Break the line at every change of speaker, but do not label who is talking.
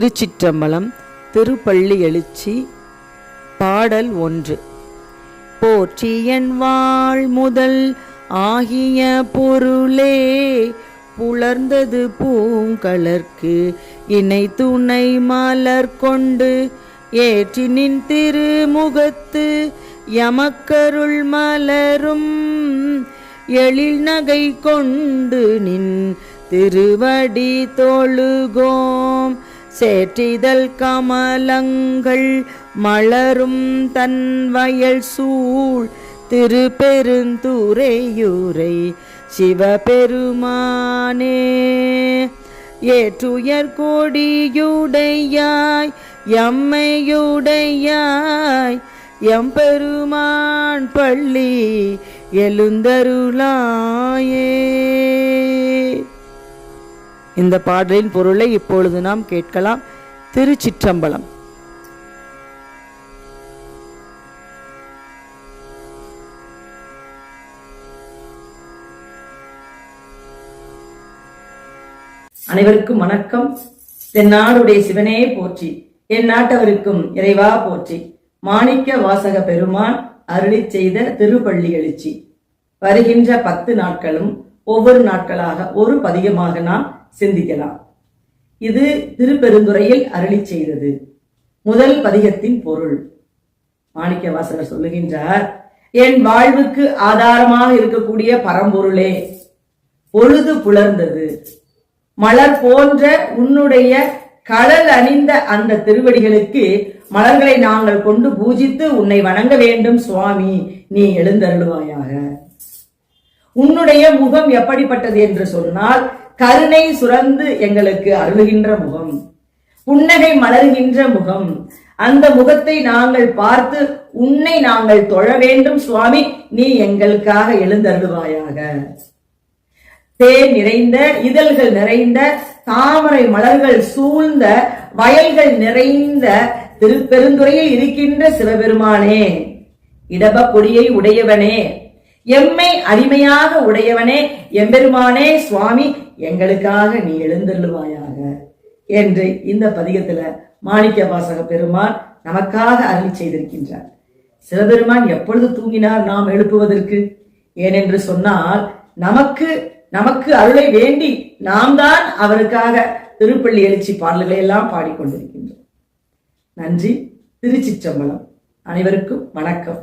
திருச்சிற்றம்பலம் திருப்பள்ளி எழுச்சி பாடல் ஒன்று. போற்றியன் வாழ் முதல் ஆகிய பொருளே புலர்ந்தது பூங்கலர்க்கு இணை துணை மலர் கொண்டு ஏற்றினின் திருமுகத்து யமக்கருள் மலரும் எழில் நகை கொண்டு நின் திருவடி தொழுகோம். சேற்றிதழ் கமலங்கள் மலரும் தன் வயல் சூழ். திருப்பெருந்துறையூரை சிவபெருமானே ஏற்றுயர் கொடியுடையாய் எம்மையுடையாய் எம்பெருமான் பள்ளி எழுந்தருளாயே. இந்த பாடலின் பொருளை இப்பொழுது நாம் கேட்கலாம். திருச்சிற்றம்பலம்.
அனைவருக்கும் வணக்கம். தென்னாடுடைய சிவனே போற்றி. என் நாட்டவருக்கும் இறைவா போற்றி. மாணிக்க வாசக பெருமான் அருளி செய்த திருப்பள்ளி எழுச்சி. வருகின்ற பத்து நாட்களும் ஒவ்வொரு நாட்களாக ஒரு பதிகமாக நாம் சிந்திக்கலாம். இது திருப்பெருந்துறையில் அருளி செய்தது. முதல் பதிகத்தின் பொருள். மாணிக்க வாசகர் சொல்லுகின்றார் என் வாழ்வுக்கு ஆதாரமாக இருக்கக்கூடிய பரம்பொருளே பொழுது புலர்ந்தது. மலர் போன்ற உன்னுடைய கடல் அணிந்த அந்த திருவடிகளுக்கு மலர்களை நாங்கள் கொண்டு பூஜித்து உன்னை வணங்க வேண்டும் சுவாமி. நீ எழுந்தருளுவாயாக. உன்னுடைய முகம் எப்படிப்பட்டது என்று சொன்னால் கருணை சுரந்து எங்களுக்கு அருளுகின்ற முகம். புன்னகை மலர்கின்ற முகம். அந்த முகத்தை நாங்கள் பார்த்து உன்னை நாங்கள் தொழ வேண்டும் சுவாமி. நீ எங்களுக்காக எழுந்தருளுவாயாக. தேன் நிறைந்த இதழ்கள் நிறைந்த தாமரை மலர்கள் சூழ்ந்த வயல்கள் நிறைந்த திருப்பெருந்துறையில் இருக்கின்ற சிவபெருமானே. இடப கொடியை உடையவனே. எம்மை அடிமையாக உடையவனே எம்பெருமானே சுவாமி எங்களுக்காக நீ எழுந்தருளுவாயாக என்று இந்த பதிகத்துல மாணிக்க வாசக பெருமான் நமக்காக அருளி செய்திருக்கின்றார். சிவபெருமான் எப்பொழுது தூங்கினார் நாம் எழுப்புவதற்கு? ஏனென்று சொன்னால் நமக்கு நமக்கு அருளை வேண்டி நாம் தான் அவருக்காக திருப்பள்ளி எழுச்சி பாடல்களை எல்லாம் பாடிக்கொண்டிருக்கின்றோம். நன்றி. திருச்சிற்றம்பலம். அனைவருக்கும் வணக்கம்.